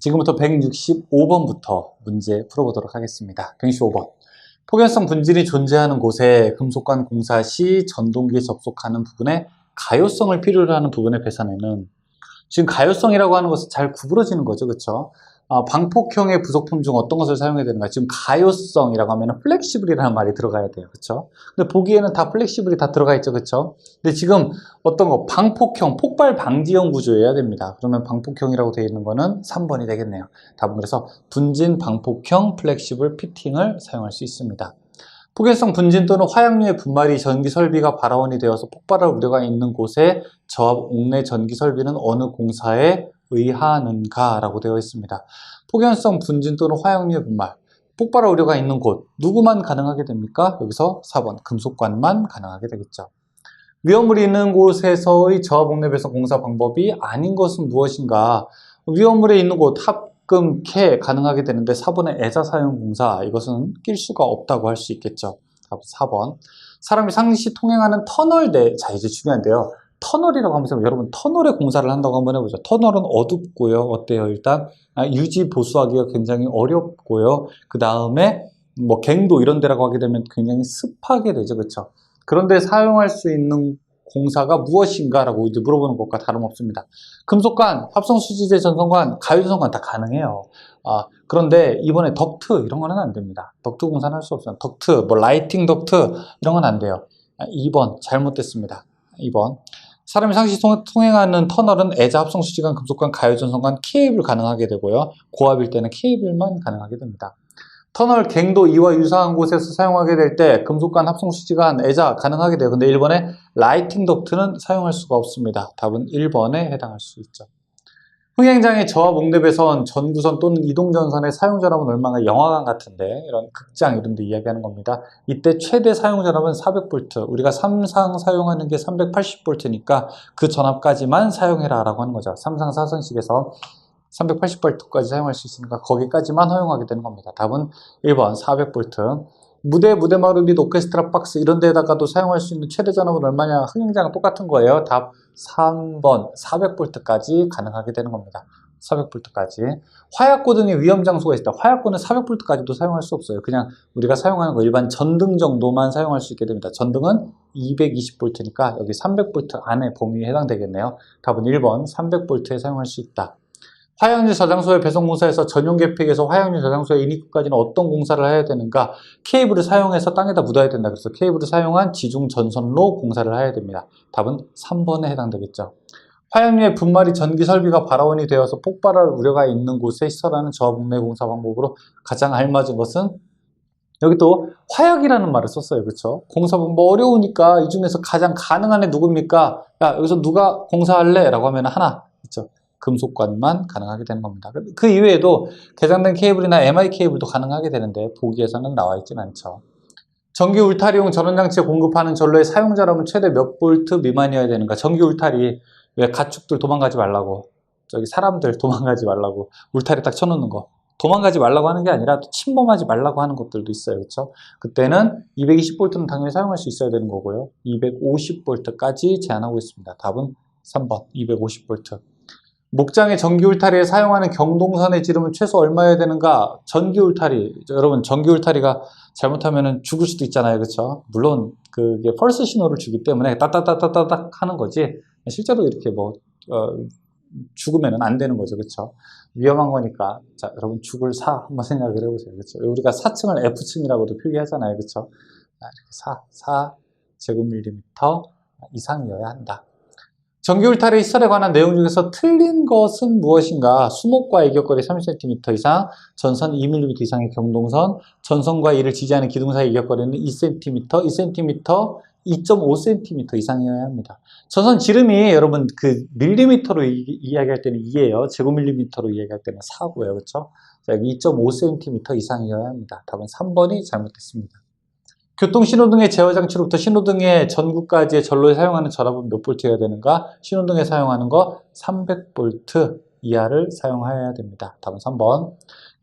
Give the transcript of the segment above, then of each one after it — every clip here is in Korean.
지금부터 165번부터 문제 풀어보도록 하겠습니다. 165번. 폭연성 분진이 존재하는 곳에 금속관 공사 시 전동기에 접속하는 부분에 가요성을 필요로 하는 부분의 배선에는 지금 가요성이라고 하는 것은 잘 구부러지는 거죠. 그렇죠? 아, 방폭형의 부속품 중 어떤 것을 사용해야 되는가? 지금 가요성이라고 하면 플렉시블이라는 말이 들어가야 돼요. 그렇죠? 근데 보기에는 다 플렉시블이 다 들어가 있죠. 그렇죠? 근데 지금 어떤 거 방폭형, 폭발 방지형 구조여야 됩니다. 그러면 방폭형이라고 되어 있는 거는 3번이 되겠네요. 답은 그래서 분진 방폭형 플렉시블 피팅을 사용할 수 있습니다. 폭연성 분진 또는 화약류의 분말이 전기 설비가 발화원이 되어서 폭발할 우려가 있는 곳에 저압 옥내 전기 설비는 어느 공사에 의하는가 라고 되어 있습니다. 폭연성 분진 또는 화약류의 분말 폭발할 우려가 있는 곳 누구만 가능하게 됩니까? 여기서 4번 금속관만 가능하게 되겠죠. 위험물이 있는 곳에서의 배선 공사 방법이 아닌 것은 무엇인가? 위험물에 있는 곳 합금 캐 가능하게 되는데 4번의 애자 사용 공사 이것은 낄 수가 없다고 할 수 있겠죠. 답 4번. 사람이 상시 통행하는 터널대 자 이제 중요한데요. 터널이라고 하면서 여러분 터널에 공사를 한다고 한번 해보죠. 터널은 어둡고요. 어때요? 일단 아, 유지 보수하기가 굉장히 어렵고요. 그 다음에 뭐 갱도 이런 데라고 하게 되면 굉장히 습하게 되죠. 그렇죠? 그런데 사용할 수 있는 공사가 무엇인가라고 이제 물어보는 것과 다름없습니다. 금속관, 합성수지제 전선관, 가유전선관 다 가능해요. 아, 그런데 이번에 덕트 이런 거는 안 됩니다. 덕트 공사는 할 수 없어요. 덕트, 뭐 라이팅 덕트 이런 건 안 돼요. 아, 2번 잘못됐습니다. 2번 사람이 상시 통- 통행하는 터널은 애자 합성 수지관, 금속관, 가요전선관 케이블 가능하게 되고요. 고압일 때는 케이블만 가능하게 됩니다. 터널 갱도 이와 유사한 곳에서 사용하게 될 때 금속관, 합성 수지관, 애자 가능하게 돼요. 근데 1번에 라이팅 덕트는 사용할 수가 없습니다. 답은 1번에 해당할 수 있죠. 흥행장의 저압 옥내배선, 전구선 또는 이동전선의 사용전압은 얼마나 영화관 같은데 이런 극장 이런 데 이야기하는 겁니다. 이때 최대 사용전압은 400V 우리가 삼상 사용하는 게 380V니까 그 전압까지만 사용해라 라고 하는 거죠. 삼상 사선식에서 380V까지 사용할 수 있으니까 거기까지만 허용하게 되는 겁니다. 답은 1번 400V 무대, 무대 마루 및 오케스트라 박스 이런 데다가도 사용할 수 있는 최대 전압은 얼마냐? 흥행장은 똑같은 거예요. 답 3번 400V까지 가능하게 되는 겁니다. 400V까지. 화약고 등의 위험 장소가 있다. 화약고는 400V까지도 사용할 수 없어요. 그냥 우리가 사용하는 거 일반 전등 정도만 사용할 수 있게 됩니다. 전등은 220V니까 여기 300V 안에 범위에 해당되겠네요. 답은 1번 300V에 사용할 수 있다. 화약류 저장소의 배송 공사에서 전용 계획에서 화약류 저장소의 인입구까지는 어떤 공사를 해야 되는가? 케이블을 사용해서 땅에다 묻어야 된다. 그래서 케이블을 사용한 지중 전선로 공사를 해야 됩니다. 답은 3번에 해당되겠죠. 화약류의 분말이 전기 설비가 발화원이 되어서 폭발할 우려가 있는 곳에 시설하는 저압내 공사 방법으로 가장 알맞은 것은 여기 또 화약이라는 말을 썼어요. 그렇죠? 공사 방법 어려우니까 이 중에서 가장 가능한 애 누굽니까? 야, 여기서 누가 공사할래? 라고 하면 하나 있죠. 금속관만 가능하게 되는 겁니다. 그 이외에도 개장된 케이블이나 MI 케이블도 가능하게 되는데 보기에서는 나와 있진 않죠. 전기 울타리용 전원장치에 공급하는 전로의 사용자라면 최대 몇 볼트 미만이어야 되는가? 전기 울타리 왜 가축들 도망가지 말라고 저기 사람들 도망가지 말라고 울타리 딱 쳐놓는 거 도망가지 말라고 하는 게 아니라 또 침범하지 말라고 하는 것들도 있어요. 그렇죠? 그때는 220볼트는 당연히 사용할 수 있어야 되는 거고요. 250볼트까지 제한하고 있습니다. 답은 3번 250볼트. 목장의 전기 울타리에 사용하는 경동선의 지름은 최소 얼마여야 되는가? 전기 울타리. 여러분, 전기 울타리가 잘못하면 죽을 수도 있잖아요. 그렇죠? 물론 그게 펄스 신호를 주기 때문에 따따따따따딱 하는 거지. 실제로 이렇게 뭐 어, 죽으면 안 되는 거죠. 그렇죠? 위험한 거니까. 자, 여러분 죽을 사 한번 생각을 해 보세요. 그렇죠? 우리가 4층을 F층이라고도 표기하잖아요. 그렇죠? 자, 이렇게 4, 4 제곱밀리미터 이상이어야 한다. 전기 울타리 시설에 관한 내용 중에서 틀린 것은 무엇인가? 수목과 이격거리 30cm 이상, 전선 2mm 이상의 경동선, 전선과 이를 지지하는 기둥 사이 이격거리는 2cm, 2cm, 2.5cm 이상이어야 합니다. 전선 지름이 여러분 그 밀리미터로 이, 이야기할 때는 2예요. 제곱밀리미터로 이야기할 때는 4고요. 그렇죠? 자, 여기 2.5cm 이상이어야 합니다. 답은 3번이 잘못됐습니다. 교통신호등의 제어장치로부터 신호등의 전구까지의 전로에 사용하는 전압은 몇 볼트여야 되는가? 신호등에 사용하는 거 300볼트 이하를 사용해야 됩니다. 답은 3번.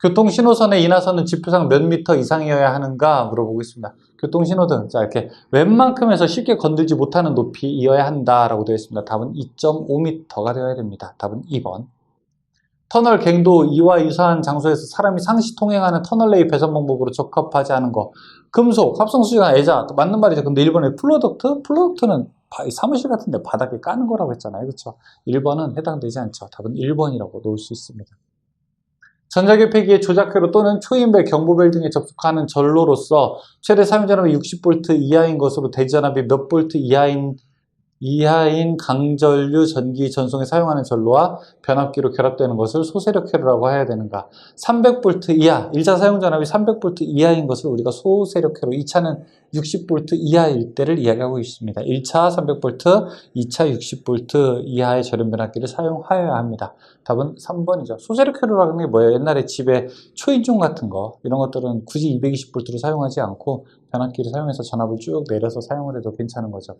교통신호선의 인하선은 지표상 몇 미터 이상이어야 하는가 물어보고 있습니다. 교통신호등. 자, 이렇게 웬만큼에서 쉽게 건들지 못하는 높이이어야 한다라고 되어 있습니다. 답은 2.5m가 되어야 됩니다. 답은 2번. 터널 갱도 이와 유사한 장소에서 사람이 상시 통행하는 터널 내의 배선 방법으로 적합하지 않은 거. 금속, 합성수지가 애자. 맞는 말이죠. 근데 1번에 플로덕트? 플로덕트는 바- 사무실 같은데 바닥에 까는 거라고 했잖아요. 그렇죠? 1번은 해당되지 않죠. 답은 1번이라고 놓을 수 있습니다. 전자기 폐기의 조작회로 또는 초인벨, 경보벨 등에 접속하는 전로로서 최대 사용전압이 60V 이하인 것으로 대전압이 몇 볼트 이하인 이하인 강전류 전기 전송에 사용하는 전로와 변압기로 결합되는 것을 소세력 회로라고 해야 되는가? 300V 이하, 1차 사용 전압이 300V 이하인 것을 우리가 소세력 회로, 2차는 60V 이하일 때를 이야기하고 있습니다. 1차 300V, 2차 60V 이하의 저렴 변압기를 사용하여야 합니다. 답은 3번이죠. 소세력 회로라는 게 뭐예요? 옛날에 집에 초인종 같은 거 이런 것들은 굳이 220V로 사용하지 않고 변압기를 사용해서 전압을 쭉 내려서 사용을 해도 괜찮은 거죠.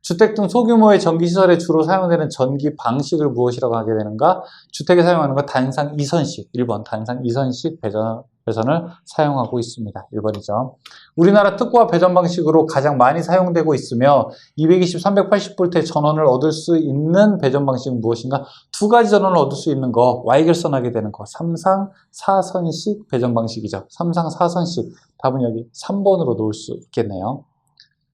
주택 등 소규모의 전기시설에 주로 사용되는 전기 방식을 무엇이라고 하게 되는가? 주택에 사용하는 것 단상 2선식, 1번 단상 2선식 배전, 배선을 사용하고 있습니다. 1번이죠. 우리나라 특구와 배전 방식으로 가장 많이 사용되고 있으며 220, 380V의 전원을 얻을 수 있는 배전 방식은 무엇인가? 두 가지 전원을 얻을 수 있는 거, Y결선하게 되는 거, 3상 4선식 배전 방식이죠. 3상 4선식. 답은 여기 3번으로 놓을 수 있겠네요.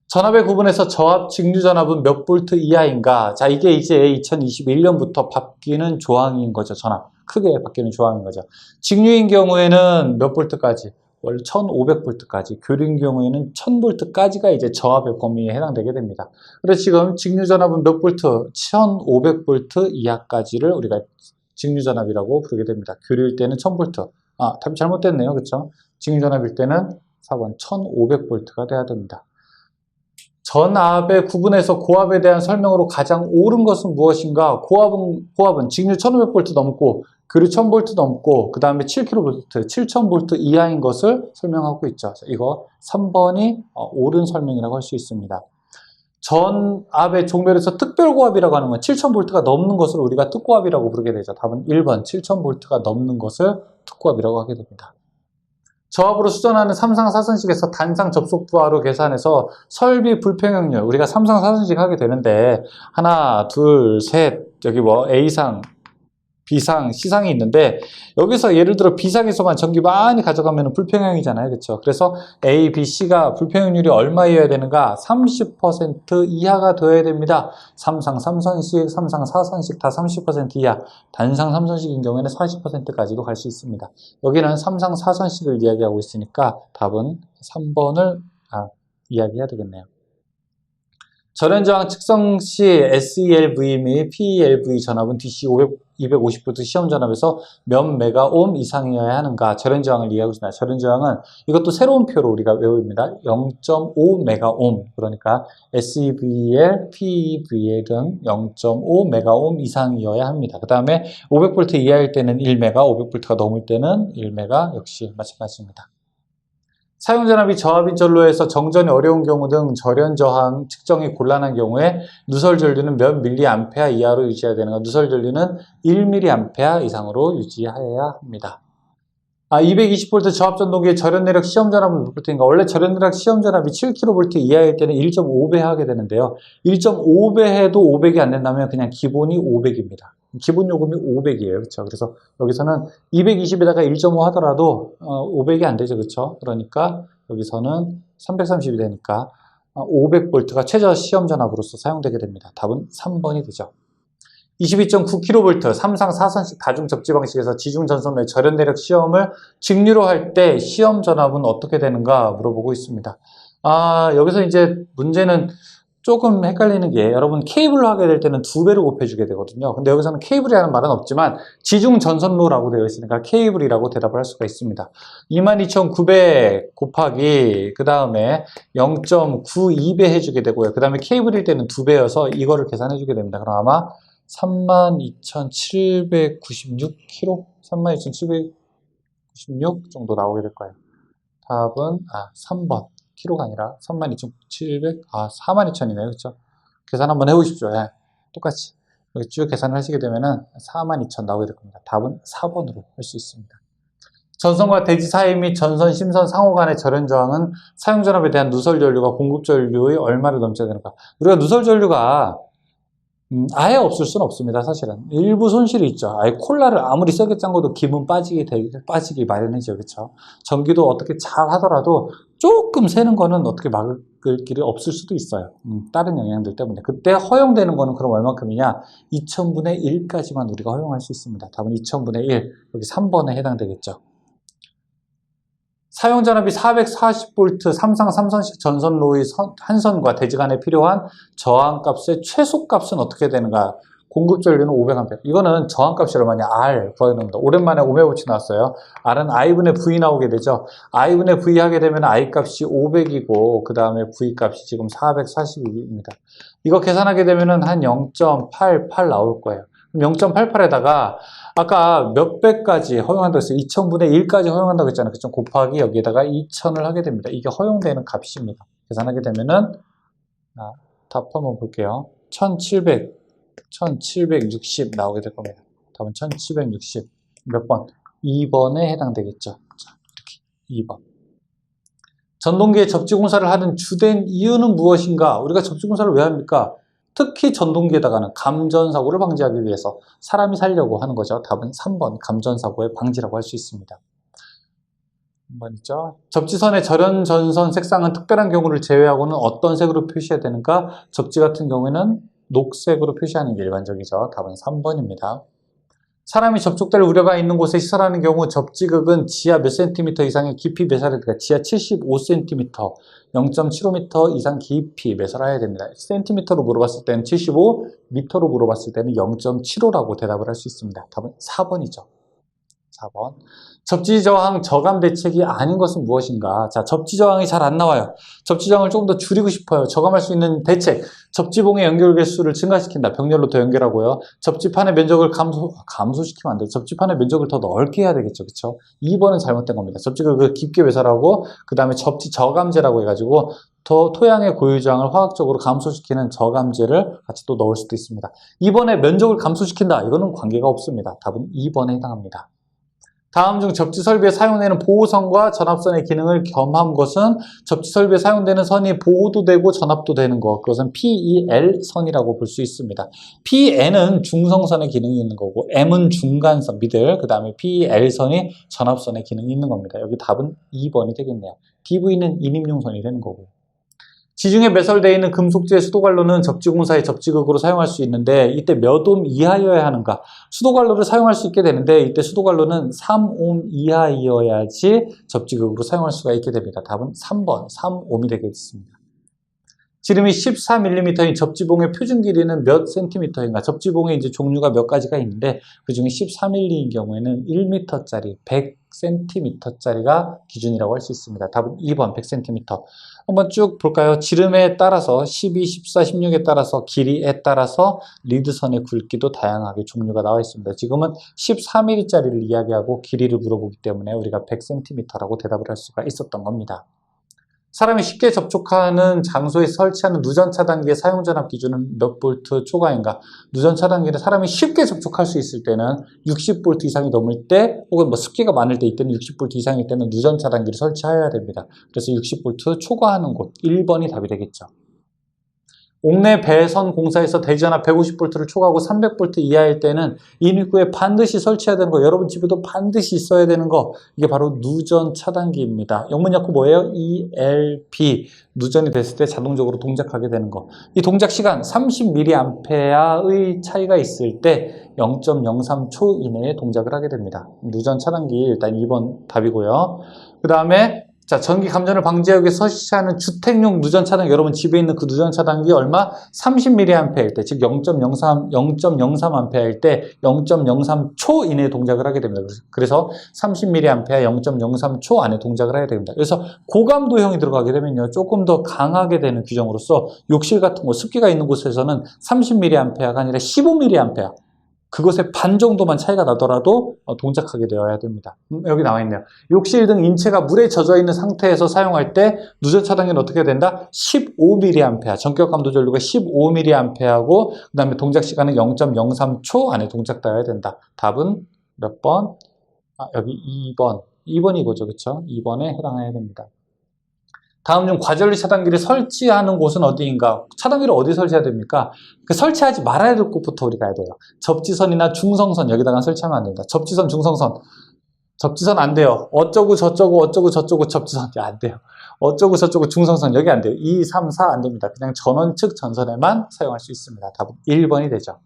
전압의 구분에서 저압 직류 전압은 몇 볼트 이하인가? 자, 이게 이제 2021년부터 바뀌는 조항인 거죠. 전압. 크게 바뀌는 조항인 거죠. 직류인 경우에는 몇 볼트까지? 원래 1500볼트까지. 교류인 경우에는 1000볼트까지가 이제 저압의 범위에 해당되게 됩니다. 그래서 지금 직류 전압은 몇 볼트? 1500볼트 이하까지를 우리가 직류 전압이라고 부르게 됩니다. 교류일 때는 1000볼트. 아, 답이 잘못됐네요. 그렇죠? 직류 전압일 때는 4번 1500볼트가 돼야 됩니다. 전압의 구분에서 고압에 대한 설명으로 가장 옳은 것은 무엇인가? 고압은, 고압은 직류 1500V 넘고, 교류 1000V 넘고, 그 다음에 7kV, 7000V 이하인 것을 설명하고 있죠. 자, 이거 3번이 어, 옳은 설명이라고 할 수 있습니다. 전압의 종별에서 특별고압이라고 하는 건 7000V가 넘는 것을 우리가 특고압이라고 부르게 되죠. 답은 1번 7000V가 넘는 것을 특고압이라고 하게 됩니다. 저압으로 수전하는 3상 4선식에서 단상 접속 부하로 계산해서 설비 불평형률 우리가 3상 4선식 하게 되는데 하나 둘 셋 여기 뭐 A상 B상, C상이 있는데 여기서 예를 들어 B상에서만 전기 많이 가져가면 불평형이잖아요. 그렇죠? 그래서 A, B, C가 불평형률이 얼마여야 되는가? 30% 이하가 되어야 됩니다. 3상 3선식, 3상 4선식 다 30% 이하. 단상 3선식인 경우에는 40%까지도 갈 수 있습니다. 여기는 3상 4선식을 이야기하고 있으니까 답은 3번을 아, 이야기해야 되겠네요. 전원저항 측정 시 SELV 및 PELV 전압은 DC 500, 250V 시험 전압에서 몇 메가옴 이상이어야 하는가 전원저항을 이해하고 있습니다. 전원저항은 이것도 새로운 표로 우리가 외웁니다. 0.5 메가옴 그러니까 SEVL, PEVL 등0.5 메가옴 이상이어야 합니다. 그 다음에 500V 이하일 때는 1 메가, 500V가 넘을 때는 1 메가 역시 마찬가지입니다. 사용 전압이 저압인 전로에서 정전이 어려운 경우 등 절연 저항 측정이 곤란한 경우에 누설 전류는 몇 밀리암페어 이하로 유지해야 되는가? 누설 전류는 1밀리암페어 이상으로 유지해야 합니다. 아, 220V 저압 전동기의 절연 내력 시험 전압은 몇 볼트인가? 원래 절연 내력 시험 전압이 7kV 이하일 때는 1.5배 하게 되는데요. 1.5배 해도 500이 안 된다면 그냥 기본이 500입니다. 기본 요금이 500이에요. 그렇죠? 그래서 여기서는 220에다가 1.5 하더라도 어, 500이 안 되죠. 그렇죠? 그러니까 여기서는 330이 되니까 500V가 최저 시험 전압으로서 사용되게 됩니다. 답은 3번이 되죠. 22.9kV 3상 4선식 다중 접지 방식에서 지중 전선의 절연 내력 시험을 직류로 할 때 시험 전압은 어떻게 되는가 물어보고 있습니다. 아, 여기서 이제 문제는 조금 헷갈리는 게 여러분 케이블로 하게 될 때는 두 배로 곱해주게 되거든요. 근데 여기서는 케이블이라는 말은 없지만 지중 전선로라고 되어 있으니까 케이블이라고 대답을 할 수가 있습니다. 22,900 곱하기 그 다음에 0.92배 해주게 되고요. 그 다음에 케이블일 때는 두 배여서 이거를 계산해주게 됩니다. 그럼 아마 32,796kg? 32,796 정도 나오게 될 거예요. 답은 아 3번. 키로가 아니라 32,700, 아, 42,000이네요. 그렇죠? 계산 한번 해보십시오. 예. 똑같이. 여기 쭉 계산을 하시게 되면은 42,000 나오게 될 겁니다. 답은 4번으로 할 수 있습니다. 전선과 대지 사이 및 전선, 심선, 상호 간의 절연 저항은 사용 전압에 대한 누설 전류가 공급 전류의 얼마를 넘쳐야 되는가. 우리가 누설 전류가 음, 아예 없을 수는 없습니다, 사실은. 일부 손실이 있죠. 아예 콜라를 아무리 세게 짠 것도 기분 빠지기, 되- 빠지기 마련이죠. 그렇죠 전기도 어떻게 잘 하더라도 조금 새는 거는 어떻게 막을 길이 없을 수도 있어요. 음, 다른 영향들 때문에. 그때 허용되는 거는 그럼 얼마큼이냐? 2000분의 1까지만 우리가 허용할 수 있습니다. 답은 2000분의 1. 여기 3번에 해당되겠죠. 사용 전압이 440V 삼상 삼선식 전선 로의 선- 한 선과 대지 간에 필요한 저항값의 최소값은 어떻게 되는가? 공급 전류는 500A. 이거는 저항값이 얼마냐? R 겁니다. 오랜만에 오메오치 나왔어요. R은 I분의 V 나오게 되죠. I분의 V 하게 되면 I 값이 500이고 그 다음에 V 값이 지금 440입니다. 이거 계산하게 되면은 한0.88 나올 거예요. 0.88에다가 아까 몇 배까지 허용한다고 했어요? 2000분의 1까지 허용한다고 했잖아요. 그죠? 곱하기 여기에다가 2000을 하게 됩니다. 이게 허용되는 값입니다. 계산하게 되면은 아, 답 한번 볼게요. 1700, 1760 나오게 될 겁니다. 답은 1760. 몇 번? 2번에 해당되겠죠. 자, 이렇게 2번. 전동기에 접지공사를 하는 주된 이유는 무엇인가? 우리가 접지공사를 왜 합니까? 특히 전동기에다가는 감전사고를 방지하기 위해서 사람이 살려고 하는 거죠. 답은 3번 감전사고의 방지라고 할 수 있습니다. 한번 있죠. 접지선의 절연 전선 색상은 특별한 경우를 제외하고는 어떤 색으로 표시해야 되는가? 접지 같은 경우에는 녹색으로 표시하는 게 일반적이죠. 답은 3번입니다. 사람이 접촉될 우려가 있는 곳에 시설하는 경우 접지극은 지하 몇 센티미터 이상의 깊이 매설해야 지하 75cm, 0.75m 이상 깊이 매설해야 됩니다. 센티미터로 물어봤을 때는 75, 미터로 물어봤을 때는 0.75라고 대답을 할 수 있습니다. 답은 4번이죠. 4번. 접지 저항 저감 대책이 아닌 것은 무엇인가? 자, 접지 저항이 잘 안 나와요. 접지 저항을 조금 더 줄이고 싶어요. 저감할 수 있는 대책. 접지봉의 연결 개수를 증가시킨다. 병렬로 더 연결하고요. 접지판의 면적을 감소, 감소시키면 안 돼요. 접지판의 면적을 더 넓게 해야 되겠죠. 그쵸? 2번은 잘못된 겁니다. 접지를 그 깊게 외설하고, 그 다음에 접지 저감제라고 해 가지고, 더 토양의 고유저항을 화학적으로 감소시키는 저감제를 같이 또 넣을 수도 있습니다. 2번에 면적을 감소시킨다. 이거는 관계가 없습니다. 답은 2번에 해당합니다. 다음 중 접지 설비에 사용되는 보호선과 전압선의 기능을 겸한 것은 접지 설비에 사용되는 선이 보호도 되고 전압도 되는 것. 그것은 PEL 선이라고 볼 수 있습니다. PN은 중성선의 기능이 있는 거고 M은 중간선, 미들, 그 다음에 PEL 선이 전압선의 기능이 있는 겁니다. 여기 답은 2번이 되겠네요. DV는 인임용선이 되는 거고. 지중해 매설되어 있는 금속재 수도관로는 접지공사의 접지극으로 사용할 수 있는데 이때 몇 옴 이하여야 하는가? 수도관로를 사용할 수 있게 되는데 이때 수도관로는 3옴 이하이어야지 접지극으로 사용할 수가 있게 됩니다. 답은 3번, 3옴이 되겠습니다. 지름이 14mm인 접지봉의 표준 길이는 몇 센티미터인가? 접지봉에 이제 종류가 몇 가지가 있는데 그 중에 14mm인 경우에는 1m짜리, 100cm짜리가 기준이라고 할 수 있습니다. 답은 2번 100cm. 한번 쭉 볼까요? 지름에 따라서 12, 14, 16에 따라서 길이에 따라서 리드선의 굵기도 다양하게 종류가 나와 있습니다. 지금은 14mm짜리를 이야기하고 길이를 물어보기 때문에 우리가 100cm라고 대답을 할 수가 있었던 겁니다. 사람이 쉽게 접촉하는 장소에 설치하는 누전 차단기의 사용 전압 기준은 몇 볼트 초과인가? 누전 차단기는 사람이 쉽게 접촉할 수 있을 때는 60 볼트 이상이 넘을 때 혹은 뭐 습기가 많을 때 이때는 60 볼트 이상일 때는 누전 차단기를 설치해야 됩니다. 그래서 60 볼트 초과하는 곳 1번이 답이 되겠죠. 옥내 배선 공사에서 대전압 150볼트를 초과하고 300볼트 이하일 때는 인입구에 반드시 설치해야 되는 거, 여러분 집에도 반드시 있어야 되는 거, 이게 바로 누전 차단기입니다. 영문 약호 뭐예요? ELP. 누전이 됐을 때 자동적으로 동작하게 되는 거. 이 동작 시간 30mA의 차이가 있을 때 0.03초 이내에 동작을 하게 됩니다. 누전 차단기 일단 2번 답이고요. 그 다음에 자, 전기 감전을 방지하기 위해 설치하는 주택용 누전 차단기, 여러분 집에 있는 그 누전 차단기 얼마? 30mA일 때, 즉 0.03, 0.03A일 때 0.03초 이내에 동작을 하게 됩니다. 그래서 30mA 0.03초 안에 동작을 해야 됩니다. 그래서 고감도형이 들어가게 되면요, 조금 더 강하게 되는 규정으로서 욕실 같은 곳, 습기가 있는 곳에서는 30mA가 아니라 15mA, 그것의 반 정도만 차이가 나더라도 어, 동작하게 되어야 됩니다. 음, 여기 나와 있네요. 욕실 등 인체가 물에 젖어 있는 상태에서 사용할 때 누전 차단기는 어떻게 된다? 15mA, 전격 감도 전류가 15mA하고 그 다음에 동작 시간은 0.03초 안에 동작 되어야 된다. 답은 몇 번? 아, 여기 2번. 2번이 이거죠. 그쵸? 2번에 해당해야 됩니다. 다음 중 과전류 차단기를 설치하는 곳은 어디인가? 차단기를 어디 설치해야 됩니까? 그 설치하지 말아야 될 곳부터 우리가 해야 돼요. 접지선이나 중성선 여기다가 설치하면 안 됩니다. 접지선, 중성선. 접지선 안 돼요. 어쩌고 저쩌고 어쩌고 저쩌고 접지선 야, 안 돼요. 어쩌고 저쩌고 중성선 여기 안 돼요. 2, 3, 4 안 됩니다. 그냥 전원 측 전선에만 사용할 수 있습니다. 답은 1번이 되죠.